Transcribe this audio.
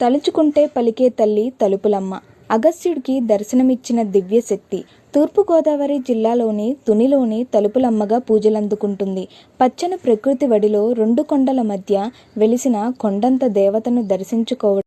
తలుచుకుంటే పలికే తల్లి తలుపులమ్మ. అగస్త్యుడికి దర్శనమిచ్చిన దివ్యశక్తి. తూర్పుగోదావరి జిల్లాలోని తునిలోని తలుపులమ్మగా పూజలందుకుంటుంది. పచ్చని ప్రకృతి వడిలో రెండు కొండల మధ్య వెలిసిన కొండంత దేవతను దర్శించుకోవడం